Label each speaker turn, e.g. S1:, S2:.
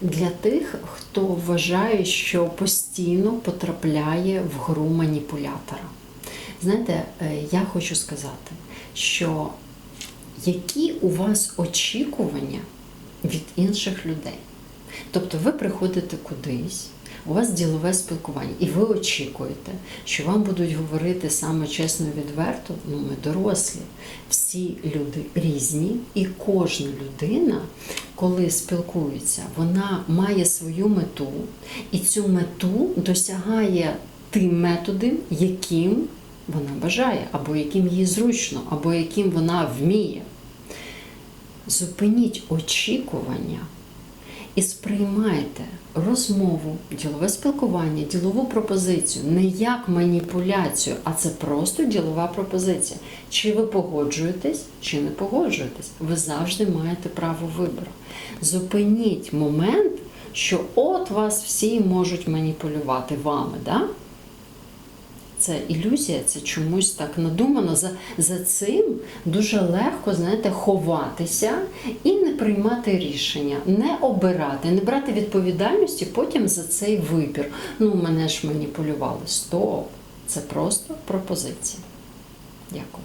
S1: Для тих, хто вважає, що постійно потрапляє в гру маніпулятора. Знаєте, е, я хочу сказати, що які у вас очікування від інших людей? Тобто ви приходите кудись, у вас ділове спілкування, і ви очікуєте, що вам будуть говорити саме чесно і відверто, ну ми дорослі, всі люди різні, і кожна людина, коли спілкується, вона має свою мету, і цю мету досягає тим методом, яким вона бажає, або яким їй зручно, або яким вона вміє. Зупиніть очікування і сприймайте розмову, ділове спілкування, ділову пропозицію не як маніпуляцію, а це просто ділова пропозиція. Чи ви погоджуєтесь, чи не погоджуєтесь. Ви завжди маєте право вибору. Зупиніть момент, що от вас всі можуть маніпулювати вами. Да? Це ілюзія, це чомусь так надумано. За, за цим дуже легко, знаєте, ховатися і приймати рішення, не обирати, не брати відповідальності потім за цей вибір. Ну, мене ж маніпулювали. Стоп! Це просто пропозиція. Дякую.